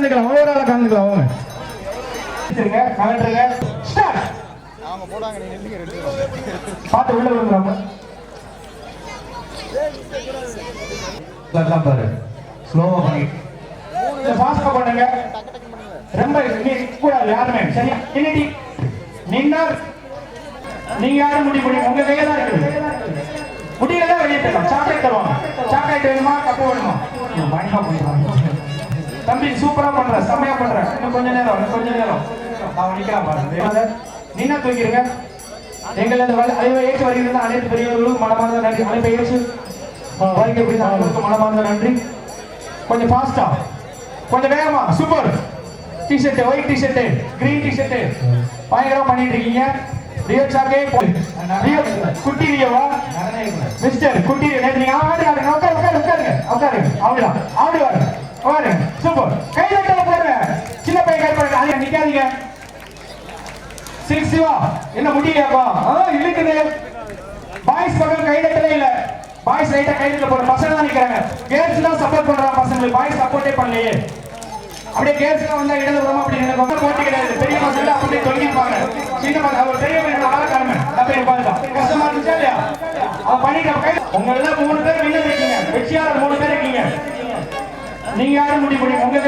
கலந்துக்கலாம். ஓவரால கலந்துக்கலாம் அவங்க சரிங்க கலந்துருங்க ஸ்டார்ட் அவங்க போடாங்க நீங்க நில்லுங்க ரெண்டு பேரும். பார்த்து உள்ள எல்லாம் பாரு. ஸ்லோவா பண்ணி. ஃபாஸ்டா பண்ணுங்க. ரொம்ப நீ யாருமே. சரி இன்னைக்கு நின்னார். நீங்க யாரும் முடிவு பண்ணி உங்க கையில தான் இருக்குது. முடியல வெளியே தரலாம் சாக்லேட் தருவாங்க. சாக்லேட் வேணுமா? கப்பு வேணுமா? பயங்கரமா பண்றாங்க தம்பி சூப்பரா பண்ற செம்மையா பண்ற. இன்னும் கொஞ்ச நேரம் இன்னும் கொஞ்ச நேரம். அவன் நிக்கிறான் பாருங்க நின்னா தூக்கிடுங்க. எங்கள் அந்த ஏற்று வருகின்ற அனைத்து பெரியவர்களுக்கும் மனமார்ந்த நன்றி. அழைப்பை ஏற்று. வருகை புரிந்த அனைவருக்கும் மனமார்ந்த நன்றி. கொஞ்சம் ஃபாஸ்டா கொஞ்சம் வேகமா. Super T-shirt white T-shirt green T-shirt பயங்கரமா பண்ணிட்டு இருக்கீங்க. ரியோ சாக்கே ரியோ குட்டி ரியோவா மிஸ்டர் குட்டி நேத்து நீங்க ஆடி ஆடுங்க உட்காரு உட்காரு உட்காருங்க. உட்காருங்க. அப்படிதான் ஆடி நிக்காதீங்க. சிக்ஸ் சிவா என்ன முடியலையாப்பா இழுக்குது. பாய்ஸ் பக்கம் கைதட்டலே இல்ல. பாய்ஸ் ரைட்டா கைதட்ட போற பசங்க தான் நிக்கிறாங்க. கேர்ள்ஸ் தான் சப்போர்ட் பண்றாங்க பசங்களுக்கு. பாய்ஸ் சப்போர்ட்டே பண்ணலையே. அப்படியே கேர்ள்ஸ் வந்தா இடது விடமா அப்படி எனக்கு வந்து போட்டி கிடையாது. பெரிய பசங்க அப்படியே தொலைப்பாங்க சின்ன பசங்க அவர் பெரிய பையன் ஆள காரணம் அப்படி பாருங்க. கஷ்டமா இருந்துச்சா இல்லையா? அவன் பண்ணிட்டு கை உங்க மூணு பேர் வின்னர் இருக்கீங்க. வெற்றியாளர் மூணு பேர் இருக்கீங்க. நீங்க யாரும் முடிவு பண்ணி உங்க